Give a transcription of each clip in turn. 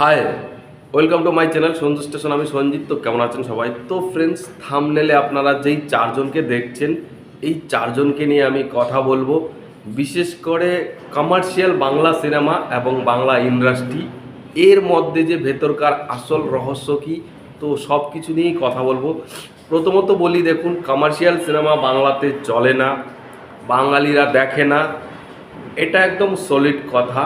Hi welcome to my channel Sanju station আমি সঞ্জিত, তো কেমন আছেন সবাই? তো ফ্রেন্ডস থামনেলে আপনারা যেই চারজনকে দেখছেন, এই চারজনকে নিয়ে আমি কথা বলব। বিশেষ করে কমার্শিয়াল বাংলা সিনেমা এবং বাংলা ইন্ডাস্ট্রি এর মধ্যে যে ভেতরকার আসল রহস্য কী, তো সব কিছু নিয়েই কথা বলব। প্রথমত বলি, দেখুন কমার্শিয়াল সিনেমা বাংলাতে চলে না, বাঙালিরা দেখে না। এটা একদম সলিড কথা।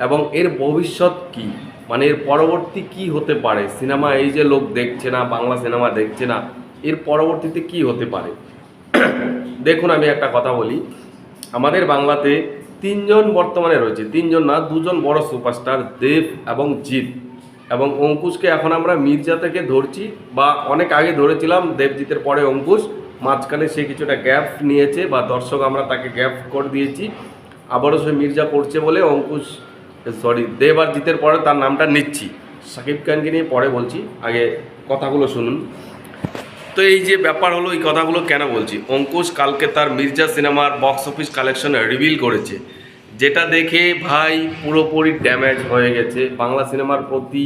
এবং এর ভবিষ্যৎ কি? মানে এর পরবর্তী কি হতে পারে? সিনেমা এই যে লোক দেখছে না, বাংলা সিনেমা দেখছে না, এর পরবর্তীতে কি হতে পারে? দেখুন, আমি একটা কথা বলি। আমাদের বাংলাতে তিনজন বর্তমানে রয়েছে। তিনজন না, দুজন বড় সুপারস্টার, দেব এবং জিৎ। এবং অঙ্কুশকে এখন আমরা মির্জা থেকে ধরছি বা অনেক আগে ধরেছিলাম, দেবজিতের পরে অঙ্কুশ। মাঝখানে সে কিছুটা গ্যাপ নিয়েছে বা দর্শক আমরা তাকে গ্যাপ করে দিয়েছি। আবারও সে মির্জা করছে বলে অঙ্কুশ সরি দেব আর জিতের পরে তার নামটা নিচ্ছি। সাকিব খানকে নিয়ে পরে বলছি, আগে কথাগুলো শুনুন। তো এই যে ব্যাপার হলো, এই কথাগুলো কেন বলছি? অঙ্কুশ কালকে তার মির্জা সিনেমার বক্স অফিস কালেকশন রিভিল করেছে, যেটা দেখে ভাই পুরোপুরি ড্যামেজ হয়ে গেছে। বাংলা সিনেমার প্রতি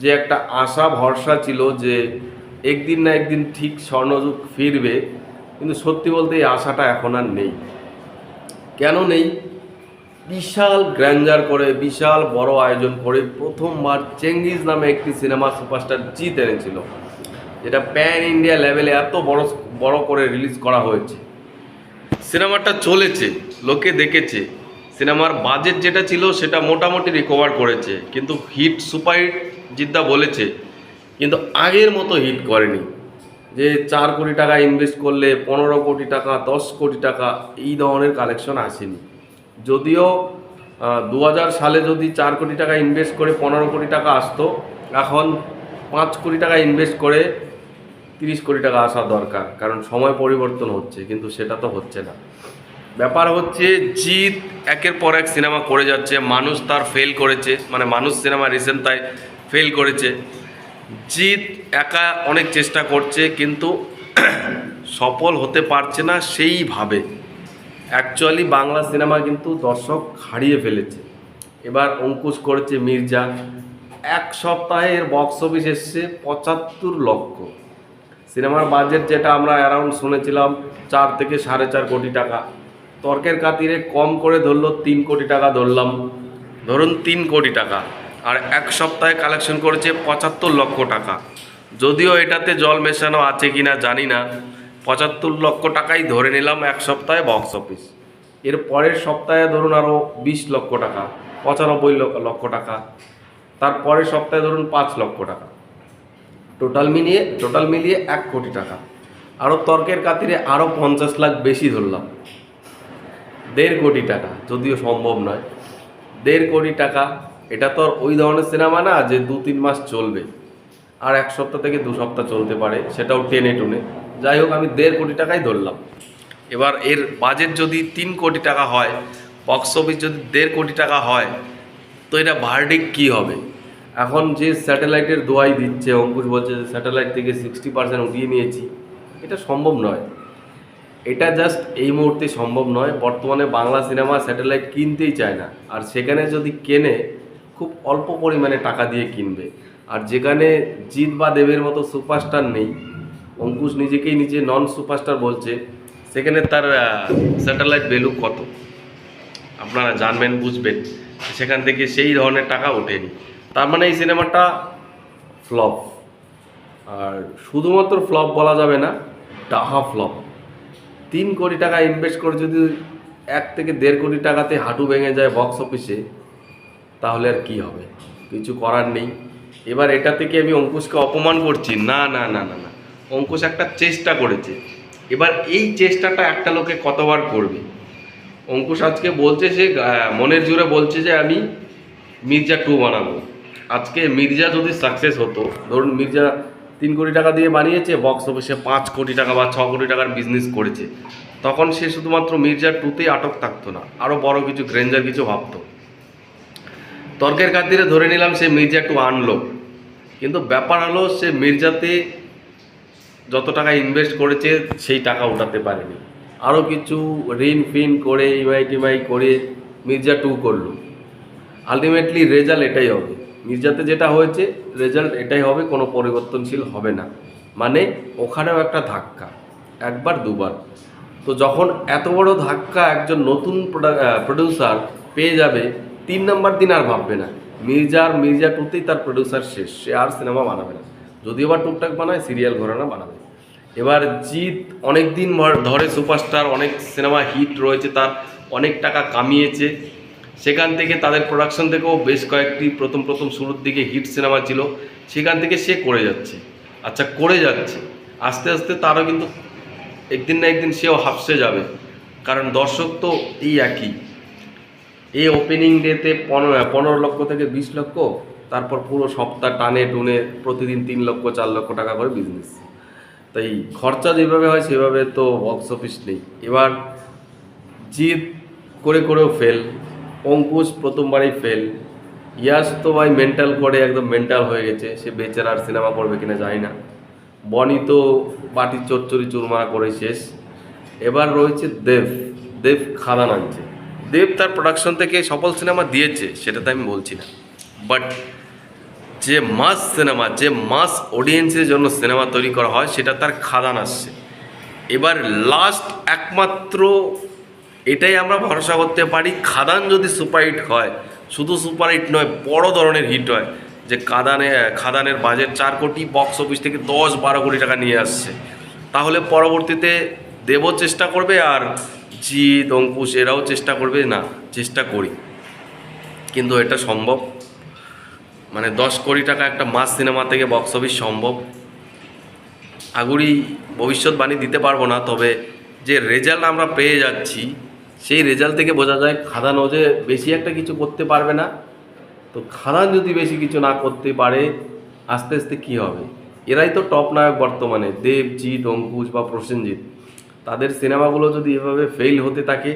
যে একটা আশা, ভরসা ছিল যে একদিন না একদিন ঠিক স্বর্ণযুগ ফিরবে, কিন্তু সত্যি বলতে এই আশাটা এখন আর নেই। কেন নেই? বিশাল গ্র্যান্ডার করে, বিশাল বড় আয়োজন করে প্রথমবার চেঙ্গিজ নামে একটি সিনেমা সুপারস্টার জিত এনেছিল। যেটা প্যান ইন্ডিয়া লেভেলে এত বড় বড় করে রিলিজ করা হয়েছে। সিনেমাটা চলেছে, লোকে দেখেছে। সিনেমার বাজেট যেটা ছিল সেটা মোটামুটি রিকভার করেছে। কিন্তু হিট সুপার হিট জিদ্দা বলেছে, কিন্তু আগের মতো হিট করেনি। যে চার কোটি টাকা ইনভেস্ট করলে পনেরো কোটি টাকা, দশ কোটি টাকা, এই ধরনের কালেকশন আসেনি। যদিও দু হাজার সালে যদি চার কোটি টাকা ইনভেস্ট করে পনেরো কোটি টাকা আসতো, এখন পাঁচ কোটি টাকা ইনভেস্ট করে তিরিশ কোটি টাকা আসা দরকার, কারণ সময় পরিবর্তন হচ্ছে, কিন্তু সেটা তো হচ্ছে না। ব্যাপার হচ্ছে, জিৎ একের পর এক সিনেমা করে যাচ্ছে, মানুষ তার ফেল করেছে মানে মানুষ সিনেমা রিসেন্ট তাই ফেল করেছে। জিৎ একা অনেক চেষ্টা করছে, কিন্তু সফল হতে পারছে না সেইভাবে। অ্যাকচুয়ালি বাংলা সিনেমা কিন্তু দর্শক হারিয়ে ফেলেছে। এবার অঙ্কুশ করেছে মির্জা। এক সপ্তাহে এর বক্স অফিস এসছে পঁচাত্তর লক্ষ। সিনেমার বাজেট যেটা আমরা অ্যারাউন্ড শুনেছিলাম, চার থেকে সাড়ে চার কোটি টাকা। তর্কের খাতিরে কম করে ধরলো, তিন কোটি টাকা ধরলাম। ধরুন তিন কোটি টাকা। আর এক সপ্তাহে কালেকশন করেছে পঁচাত্তর লক্ষ টাকা। যদিও এটাতে জল মেশানো আছে কি না জানি না। পঁচাত্তর লক্ষ টাকাই ধরে নিলাম এক সপ্তাহে বক্স অফিস এর পরের সপ্তাহে ধরুন আরও বিশ লক্ষ টাকা, পঁচানব্বই লক্ষ- টাকা। তার পরের সপ্তাহে ধরুন পাঁচ লক্ষ টাকা। টোটাল মিলিয়ে টোটাল মিলিয়ে এক কোটি টাকা। আরও তর্কের কাতিরে আরও পঞ্চাশ লাখ বেশি ধরলাম। দেড় কোটি টাকা, যদিও সম্ভব নয়। দেড় কোটি টাকা, এটা তো ওই ধরনের সিনেমা না যে দু তিন মাস চলবে। আর এক সপ্তাহ থেকে দু সপ্তাহ চলতে পারে, সেটাও টেনে টুনে। যাই হোক, আমি দেড় কোটি টাকাই ধরলাম। এবার এর বাজেট যদি তিন কোটি টাকা হয় বক্স অফিস যদি দেড় কোটি টাকা হয়, তো এটা ভার্ডিক কী হবে? এখন যে স্যাটেলাইটের দোয়াই দিচ্ছে, অঙ্কুশ বলছে যে স্যাটেলাইট থেকে সিক্সটি পার্সেন্ট উঠিয়ে নিয়েছি। এটা সম্ভব নয়। এটা জাস্ট এই মুহূর্তে সম্ভব নয়। বর্তমানে বাংলা সিনেমা স্যাটেলাইট কিনতেই চায় না। আর সেখানে যদি কেনে, খুব অল্প পরিমাণে টাকা দিয়ে কিনবে। আর যেখানে জিৎ বা দেবের মতো সুপারস্টার নেই অঙ্কুশ নিজেকেই নিজে নন সুপারস্টার বলছে। সেখানে তার স্যাটেলাইট ভ্যালু কত? আপনারা জানবেন, বুঝবেন। সেখান থেকে সেই ধরনের টাকা ওঠেনি। তার মানে এই সিনেমাটা ফ্লপ আর শুধুমাত্র ফ্লপ বলা যাবে না, ডাহা ফ্লপ তিন কোটি টাকা ইনভেস্ট করে যদি এক থেকে দেড় কোটি টাকাতে হাঁটু ভেঙে যায় বক্স অফিসে তাহলে আর কি হবে? কিছু করার নেই। এবার এটা থেকে আমি অঙ্কুশকে অপমান করছি। না না না না না। অঙ্কুশ একটা চেষ্টা করেছে। এবার এই চেষ্টাটা একটা লোকে কতবার করবে? অঙ্কুশ আজকে বলছে সে মনের জোরে বলছে যে, আমি মির্জা টু বানাবো। আজকে মির্জা যদি সাকসেস হতো, ধরুন মির্জা তিন কোটি টাকা দিয়ে বানিয়েছে বক্স অফিসে পাঁচ কোটি টাকা বা ছ কোটি টাকার বিজনেস করেছে, তখন সে শুধুমাত্র মির্জা টুতেই আটক থাকতো না আরও বড় কিছু গ্রেঞ্জার কিছু ভাবতো। তর্কের খাতিরে ধরে নিলাম সে মির্জা টু আনলো। কিন্তু ব্যাপার হলো, সে মির্জাতে যত টাকা ইনভেস্ট করেছে, সেই টাকা উঠাতে পারেনি। আরও কিছু ঋণ ফিন করে ইমাই টিমাই করে মির্জা টু করল। আলটিমেটলি রেজাল্ট এটাই হবে। মির্জাতে যেটা হয়েছে রেজাল্ট এটাই হবে, কোনো পরিবর্তনশীল হবে না। মানে ওখানেও একটা ধাক্কা, একবার দুবার। তো যখন এত বড় ধাক্কা একজন নতুন প্রডিউসার পেয়ে যাবে, তিন নম্বর দিন আর ভাববে না। মির্জার মির্জা টুতেই তার প্রডিউসার শেষ, সে আর সিনেমা বানাবে না। যদি এবার টুকটাক বানায় সিরিয়াল ঘরানা বানাবে। এবার জিৎ অনেক দিন ধরে সুপারস্টার, অনেক সিনেমা হিট রয়েছে, তার অনেক টাকা কামিয়েছে। সেখান থেকে তাদের প্রোডাকশন থেকেও বেশ কয়েকটি প্রথম প্রথম শুরুর দিকে হিট সিনেমা ছিল। সেখান থেকে সে করে যাচ্ছে। আচ্ছা করে যাচ্ছে। আস্তে আস্তে তারও কিন্তু একদিন না একদিন সেও হাফসে যাবে। কারণ দর্শক তো এই একই। এই ওপেনিং ডেতে পনেরো পনেরো লক্ষ থেকে বিশ লক্ষ, তারপর পুরো সপ্তাহ টানে টুনে প্রতিদিন তিন লক্ষ, চার লক্ষ টাকা করে বিজনেস তাই খরচা যেভাবে হয়, সেভাবে তো বক্স অফিস নেই। এবার জিত করে করেও ফেল অঙ্কুশ প্রথমবারই ফেল ইয়াস তো ভাই মেন্টাল করে, একদম মেন্টাল হয়ে গেছে। সে বেচারা আর সিনেমা করবে কিনা যায় না। বনি তো বাটির চচ্চড়ি চুরমারা করে শেষ। এবার রয়েছে দেব। দেব খাদান আনছে। দেব তার প্রোডাকশন থেকে সফল সিনেমা দিয়েছে সেটা তো আমি বলছি না। বাট যে মাস সিনেমা, যে মাস অডিয়েন্সের জন্য সিনেমা তৈরি করা হয়, সেটা তার খাদান আসছে। এবার লাস্ট একমাত্র এটাই আমরা ভরসা করতে পারি, খাদান যদি সুপারহিট হয়, শুধু সুপারহিট নয়, বড় ধরনের হিট হয়, যে কাদানে খাদানের বাজেট চার কোটি বক্স অফিস থেকে দশ, বারো কোটি টাকা নিয়ে আসছে। তাহলে পরবর্তীতে দেবও চেষ্টা করবে আর জিৎ, অঙ্কুশ, এরাও চেষ্টা করবে, না, চেষ্টা করি। কিন্তু এটা সম্ভব মানে দশ কোটি টাকা একটা মাস সিনেমা থেকে বক্স অফিস সম্ভব। আগুরি ভবিষ্যৎবাণী দিতে পারব না, তবে যে রেজাল্ট আমরা পেয়ে যাচ্ছি, সেই রেজাল্ট থেকে বোঝা যায় খাদানও যে বেশি একটা কিছু করতে পারবে না। তো খাদান যদি বেশি কিছু না করতে পারে, আস্তে আস্তে কী হবে? এরাই তো টপ নায়ক বর্তমানে, দেবজিৎ, অঙ্কুশ বা প্রসেনজিৎ। তাদের সিনেমাগুলো যদি এভাবে ফেল হতে থাকে,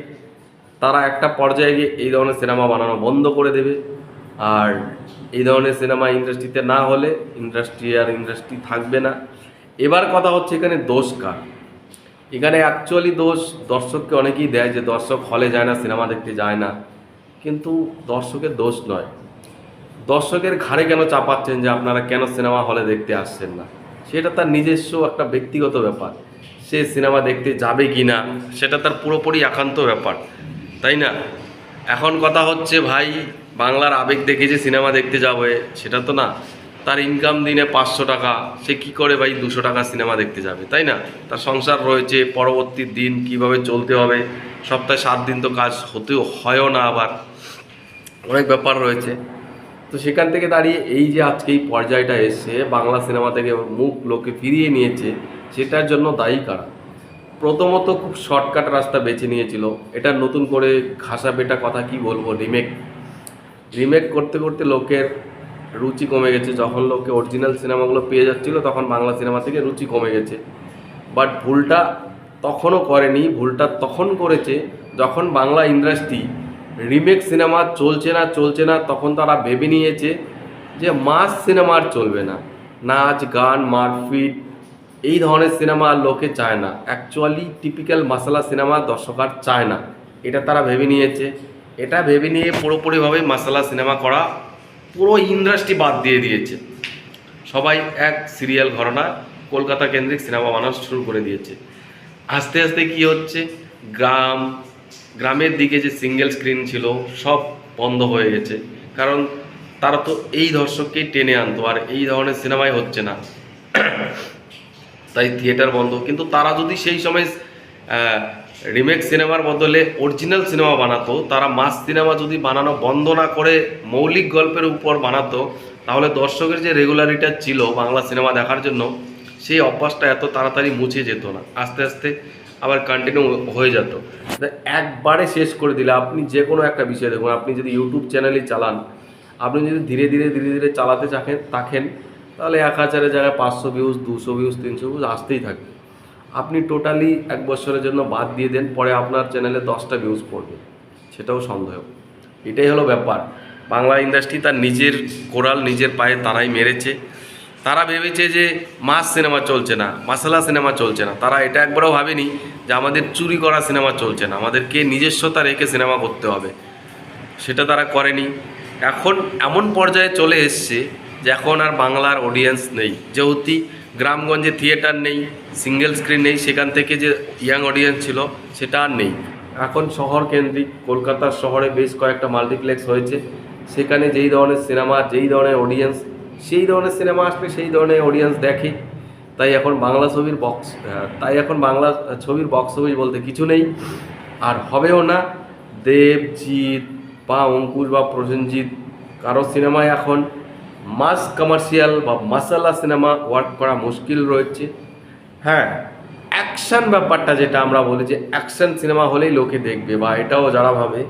তারা একটা পর্যায়ে গিয়ে এই ধরনের সিনেমা বানানো বন্ধ করে দেবে। আর এই ধরনের সিনেমা ইন্ডাস্ট্রিতে না হলে ইন্ডাস্ট্রি আর ইন্ডাস্ট্রি থাকবে না। এবার কথা হচ্ছে এখানে দোষ কার? এখানে অ্যাকচুয়ালি দোষ দর্শককে অনেকেই দেয় যে দর্শক হলে যায় না, সিনেমা দেখতে যায় না। কিন্তু দর্শকের দোষ নয়। দর্শকের ঘাড়ে কেন চাপাচ্ছেন যে আপনারা কেন সিনেমা হলে দেখতে আসছেন না? সেটা তার নিজস্ব একটা ব্যক্তিগত ব্যাপার। সে সিনেমা দেখতে যাবে কি না সেটা তার পুরোপুরি একান্ত ব্যাপার। তাই না? এখন কথা হচ্ছে ভাই, বাংলার আবেগ দেখে যে সিনেমা দেখতে যাবে, সেটা তো না। তার ইনকাম দিনে পাঁচশো টাকা, সে কি করে ভাই দুশো টাকা সিনেমা দেখতে যাবে, তাই না? তার সংসার রয়েছে, পরবর্তী দিন কীভাবে চলতে হবে, সপ্তাহে সাত দিন তো কাজ হতেও হয়ও না আবার। অনেক ব্যাপার রয়েছে। তো সেখান থেকে দাঁড়িয়ে এই যে আজকে এই পর্যায়টা এসে বাংলা সিনেমা থেকে মুখ লোকে ফিরিয়ে নিয়েছে, সেটার জন্য দায়ী কারা? প্রথমত খুব শর্টকাট রাস্তা বেছে নিয়েছিল। এটা নতুন করে ঘাসা বেটা কথা কি বলব? রিমেক রিমেক করতে করতে লোকের রুচি কমে গেছে। যখন লোকে অরিজিনাল সিনেমাগুলো পেয়ে যাচ্ছিল, তখন বাংলা সিনেমা থেকে রুচি কমে গেছে। বাট ভুলটা তখনও করেনি। ভুলটা তখন করেছে যখন বাংলা ইন্ডাস্ট্রি রিমেক সিনেমা চলছে না চলছে না, তখন তারা ভেবে নিয়েছে যে মাস সিনেমা আর চলবে না। নাচ, গান, মারপিট এই ধরনের সিনেমা লোকে চায় না। অ্যাকচুয়ালি টিপিক্যাল মাসালা সিনেমা দর্শক আর চায় না। এটা তারা ভেবে নিয়েছে। এটা ভেবে নিয়ে পুরোপুরিভাবে মাসালা সিনেমা করা পুরো ইন্ডাস্ট্রি বাদ দিয়ে দিয়েছে। সবাই এক সিরিয়াল ঘটনা কলকাতা কেন্দ্রিক সিনেমা বানানো শুরু করে দিয়েছে। আস্তে আস্তে কি হচ্ছে? গ্রাম, গ্রামের দিকে যে সিঙ্গেল স্ক্রিন ছিল, সব বন্ধ হয়ে গেছে। কারণ তারা তো এই দর্শককেই টেনে আনতো, আর এই ধরনের সিনেমাই হচ্ছে না। তাই থিয়েটার বন্ধ। কিন্তু তারা যদি সেই সময় রিমেক সিনেমার বদলে অরিজিনাল সিনেমা বানাতো, তারা মাস সিনেমা যদি বানানো বন্ধ না করে মৌলিক গল্পের উপর বানাতো, তাহলে দর্শকের যে রেগুলারিটা ছিল বাংলা সিনেমা দেখার জন্য, সেই অভ্যাসটা এত তাড়াতাড়ি মুছে যেত না। আস্তে আস্তে আবার কন্টিনিউ হয়ে যেত। একবারে শেষ করে দিলে আপনি যে কোনো একটা বিষয় দেখুন। আপনি যদি ইউটিউব চ্যানেলই চালান, আপনি যদি ধীরে ধীরে ধীরে ধীরে চালাতে থাকেন তাহলে এক হাজারের জায়গায় পাঁচশো ভিউজ দুশো ভিউজ তিনশো ভিউজ আসতেই থাকবে। আপনি টোটালি এক বছরের জন্য বাদ দিয়ে দেন, পরে আপনার চ্যানেলে দশটা ভিউজ পড়বে। সেটাও সন্দেহ। এটাই হলো ব্যাপার। বাংলা ইন্ডাস্ট্রি তার নিজের কোরাল, নিজের পায়ে তারাই মেরেছে। তারা ভেবেছে যে মাস সিনেমা চলছে না মাসালা সিনেমা চলছে না। তারা এটা একবারও ভাবেনি যে আমাদের চুরি করা সিনেমা চলছে না। আমাদেরকে নিজস্বতা রেখে সিনেমা করতে হবে। সেটা তারা করেনি। এখন এমন পর্যায়ে চলে এসছে যে এখন আর বাংলার অডিয়েন্স নেই। যেহেতু গ্রামগঞ্জে থিয়েটার নেই সিঙ্গেল স্ক্রিন নেই, সেখান থেকে যে ইয়াং অডিয়েন্স ছিল, সেটা আর নেই। এখন শহর কেন্দ্রিক কলকাতার শহরে বেশ কয়েকটা মাল্টিপ্লেক্স হয়েছে। সেখানে যেই ধরনের সিনেমা যেই ধরনের অডিয়েন্স সেই ধরনের সিনেমা আসলে সেই ধরনের অডিয়েন্স দেখে। তাই এখন বাংলা ছবির বক্স তাই এখন বাংলা ছবির বক্স অফিস বলতে কিছু নেই। আর হবেও না, দেবজিৎ বা অঙ্কুশ বা প্রসেনজিৎ, কারও সিনেমায় এখন মাস কমার্শিয়াল বা মাসালা সিনেমা ওয়ার্ক করা মুশকিল রয়েছে। হ্যাঁ অ্যাকশন ব্যাপারটা যেটা আমরা বলি যে অ্যাকশন সিনেমা হলেই লোকে দেখবে বা এটাও যারা ভাবে,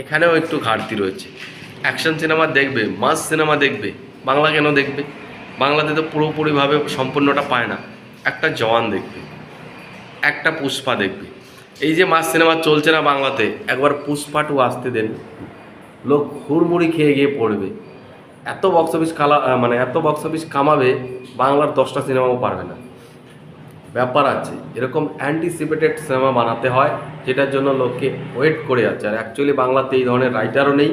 এখানেও একটু ঘাটতি রয়েছে। অ্যাকশন সিনেমা দেখবে, মাস সিনেমা দেখবে, বাংলা কেন দেখবে? বাংলাতে তো পুরোপুরিভাবে সম্পূর্ণটা পায় না। একটা জওয়ান দেখবে, একটা পুষ্পা দেখবে। এই যে মাস সিনেমা চলছে না বাংলাতে, একবার পুষ্পা টু আসতে দেন, লোক হুড়মুড়ি খেয়ে গিয়ে পড়বে। এত বক্স অফিস কালা মানে এত বক্স অফিস কামাবে, বাংলার দশটা সিনেমাও পারবে না। ব্যাপার আছে, এরকম অ্যান্টিসিপেটেড সিনেমা বানাতে হয়, যেটার জন্য লোককে ওয়েট করে যাচ্ছে। আর অ্যাকচুয়ালি বাংলাতে এই ধরনের রাইটারও নেই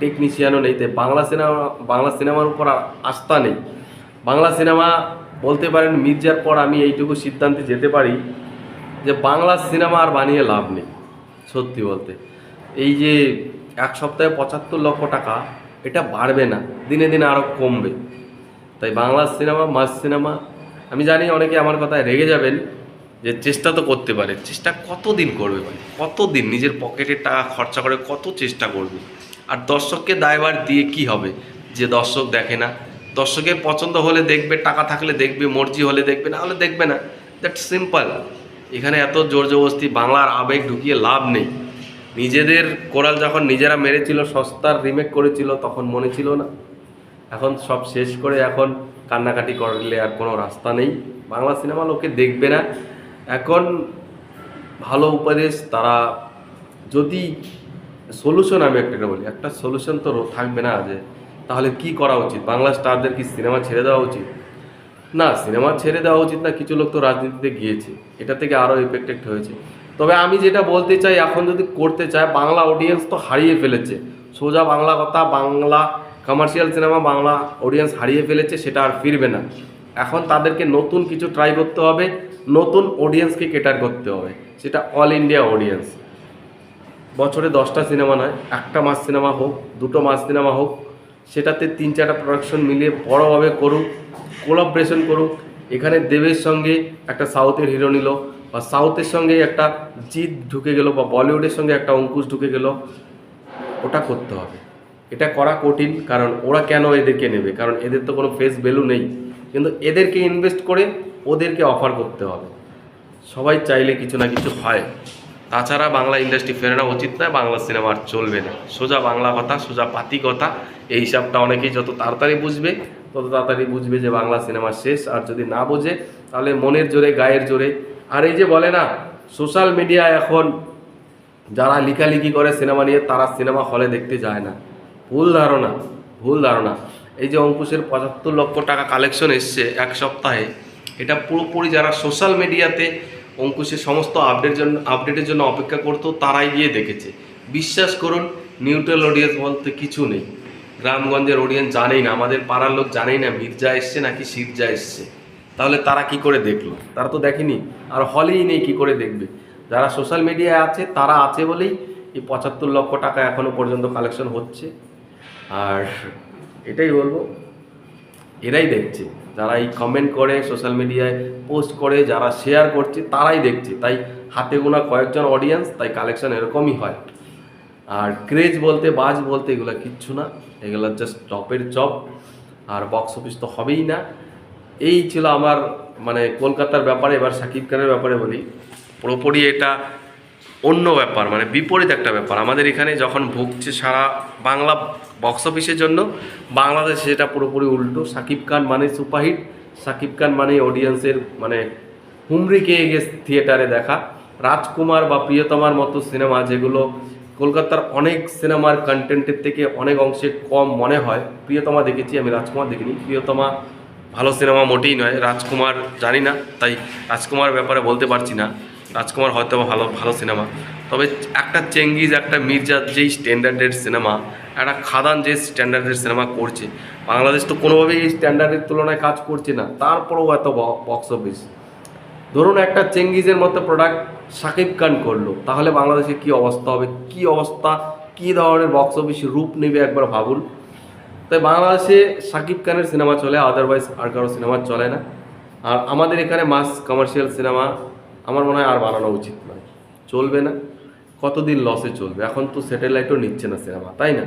টেকনিশিয়ানও নেই তাই বাংলা সিনেমা বাংলা সিনেমার উপর আস্থা নেই। বাংলা সিনেমা বলতে পারেন মির্জার পর আমি এইটুকু সিদ্ধান্তে যেতে পারি, যে বাংলা সিনেমা আর বানিয়ে লাভ নেই, সত্যি বলতে। এই যে এক সপ্তাহে পঁচাত্তর লক্ষ টাকা এটা বাড়বে না, দিনে দিনে আরও কমবে। তাই বাংলা সিনেমা মাস সিনেমা, আমি জানি অনেকে আমার কথায় রেগে যাবেন যে চেষ্টা তো করতে পারে, চেষ্টা কতদিন করবে ভাই? কতদিন নিজের পকেটের টাকা খরচা করে কত চেষ্টা করবে? আর দর্শককে দায়বার দিয়ে কি হবে? যে দর্শক দেখে না, দর্শকের পছন্দ হলে দেখবে, টাকা থাকলে দেখবে, মর্জি হলে দেখবে, না হলে দেখবে না। That simple. এখানে এত জোর জবস্তি বাংলার আবেগ ঢুকিয়ে লাভ নেই। নিজেদের কোরাল যখন নিজেরা মেরেছিল, সস্তার রিমেক করেছিল, তখন মনে ছিল না। এখন সব শেষ করে এখন কান্নাকাটি করলে আর কোনো রাস্তা নেই। বাংলা সিনেমা লোকে দেখবে না। এখন ভালো উপদেশ, তারা যদি সলিউশন আমি একটা বলি, একটা সলিউশন তো থাকবে না যে, তাহলে কি করা উচিত? বাংলা স্টারদের কি সিনেমা ছেড়ে দেওয়া উচিত? না, সিনেমা ছেড়ে দেওয়া উচিত না, কিছু লোক তো রাজনীতিতে গিয়েছে। এটা থেকে আরও এফেক্টেড হয়েছে। তবে আমি যেটা বলতে চাই, এখন যদি করতে চায়, বাংলা অডিয়েন্স তো হারিয়ে ফেলেছে। সোজা বাংলা কথা, Bangla commercial cinema Bangla audience হারিয়ে ফেলেছে, সেটা আর ফিরবে না। এখন তাদেরকে নতুন কিছু ট্রাই করতে হবে, নতুন অডিয়েন্সকে কেটার করতে হবে। সেটা অল ইন্ডিয়া অডিয়েন্স বছরে দশটা সিনেমা নয়, একটা মাস সিনেমা হোক, দুটো মাস সিনেমা হোক, সেটাতে তিন চারটা প্রোডাকশন মিলিয়ে বড়োভাবে করুক কোলাবরেশন করুক। এখানে দেবের সঙ্গে একটা সাউথের হিরো নিল। বা সাউথের সঙ্গে একটা জিৎ ঢুকে গেল বা বলিউডের সঙ্গে একটা অঙ্কুশ ঢুকে গেল, ওটা করতে হবে। এটা করা কঠিন, কারণ ওরা কেন এদেরকে নেবে? কারণ এদের তো কোনো ফেস ভ্যালু নেই। কিন্তু এদেরকে ইনভেস্ট করে ওদেরকে অফার করতে হবে। সবাই চাইলে কিছু না কিছু হয় তাছাড়া বাংলা ইন্ডাস্ট্রি ফেরানো উচিত নয় বাংলা সিনেমা আর চলবে না। সোজা বাংলা কথা, সোজা পাতি কথা, এই হিসাবটা অনেকেই যত তাড়াতাড়ি বুঝবে তত তাড়াতাড়ি বুঝবে যে বাংলা সিনেমা শেষ, আর যদি না বোঝে, তাহলে মনের জোরে, গায়ের জোরে। আর এই যে বলে না সোশ্যাল মিডিয়া এখন যারা লিখালিখি করে সিনেমা নিয়ে, তারা সিনেমা হলে দেখতে যায় না। ভুল ধারণা ভুল ধারণা। এই যে অঙ্কুশের পঁচাত্তর লক্ষ টাকা কালেকশন এসছে এক সপ্তাহে, এটা পুরোপুরি যারা সোশ্যাল মিডিয়াতে অঙ্কুশের সমস্ত আপডেট জন্য আপডেটের জন্য অপেক্ষা করতো, তারাই গিয়ে দেখেছে। বিশ্বাস করুন নিউট্রাল অডিয়েন্স বলতে কিছু নেই। গ্রামগঞ্জের অডিয়েন্স জানেই না, আমাদের পাড়ার লোক জানেই না মির্জা এসছে নাকি শিরজা এসছে। তাহলে তারা কি করে দেখল? তারা তো দেখেনি। আর হলেই নেই, কি করে দেখবে? যারা সোশ্যাল মিডিয়ায় আছে, তারা আছে বলেই এই পঁচাত্তর লক্ষ টাকা এখনও পর্যন্ত কালেকশন হচ্ছে। আর এটাই বলব, এরাই দেখছে। যারা এই কমেন্ট করে সোশ্যাল মিডিয়ায় পোস্ট করে, যারা শেয়ার করছে, তারাই দেখছে। তাই হাতে গোনা কয়েকজন অডিয়েন্স তাই কালেকশন এরকমই হয়। আর ক্রেজ বলতে, বাজ বলতে এগুলো কিচ্ছু না। এগুলো জাস্ট টপের চপ আর বক্স অফিস তো হবেই না। এই ছিল আমার মানে কলকাতার ব্যাপারে, এবার সাকিব খানের ব্যাপারে বলি। পুরোপুরি এটা অন্য ব্যাপার মানে বিপরীত একটা ব্যাপার। আমাদের এখানে যখন ভুগছে সারা বাংলা বক্স অফিসের জন্য, বাংলাদেশে সেটা পুরোপুরি উল্টো। সাকিব খান মানে সুপারহিট সাকিব খান মানে অডিয়েন্সের মানে হুমড়ি খেয়ে গেছে থিয়েটারে দেখা। রাজকুমার বা প্রিয়তমার মতো সিনেমা যেগুলো কলকাতার অনেক সিনেমার কন্টেন্টের থেকে অনেক অংশে কম মনে হয়। প্রিয়তমা দেখেছি, আমি রাজকুমার দেখিনি। প্রিয়তমা ভালো সিনেমা মোটেই নয়, রাজকুমার জানি না, তাই রাজকুমার ব্যাপারে বলতে পারছি না। রাজকুমার হয়তো ভালো ভালো সিনেমা। তবে একটা চেঙ্গিজ, একটা মির্জা যেই স্ট্যান্ডার্ডের সিনেমা, একটা খাদান যে স্ট্যান্ডার্ডের সিনেমা করছে, বাংলাদেশ তো কোনোভাবেই এই স্ট্যান্ডার্ডের তুলনায় কাজ করছে না। তারপরেও এত বক্স অফিস ধরুন একটা চেঙ্গিজের মতো প্রোডাক্ট সাকিব খান করল। তাহলে বাংলাদেশে কি অবস্থা হবে? কি অবস্থা? কি ধরনের বক্স অফিস রূপ নেবে একবার ভাবুন। তাই বাংলাদেশে সাকিব খানের সিনেমা চলে আদারওয়াইজ আর কারও সিনেমা চলে না। আর আমাদের এখানে মাস কমার্শিয়াল সিনেমা আমার মনে হয় আর বানানো উচিত নয়। চলবে না। কতদিন লসে চলবে? এখন তো স্যাটেলাইটও নিচ্ছে না সিনেমা, তাই না?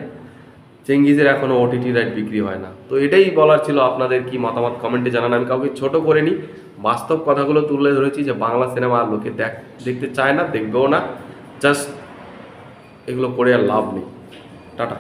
চেঙ্গিজের এখনও ওটিটি রাইট বিক্রি হয় না। তো এটাই বলার ছিল আপনাদের কি মতামত কমেন্টে জানান। আমি কাউকে ছোট করে নিই বাস্তব কথাগুলো তুলে ধরেছি যে বাংলা সিনেমা লোকে দেখ, দেখতে চায় না, দেখবেও না জাস্ট এগুলো করে আর লাভ নেই। টাটা।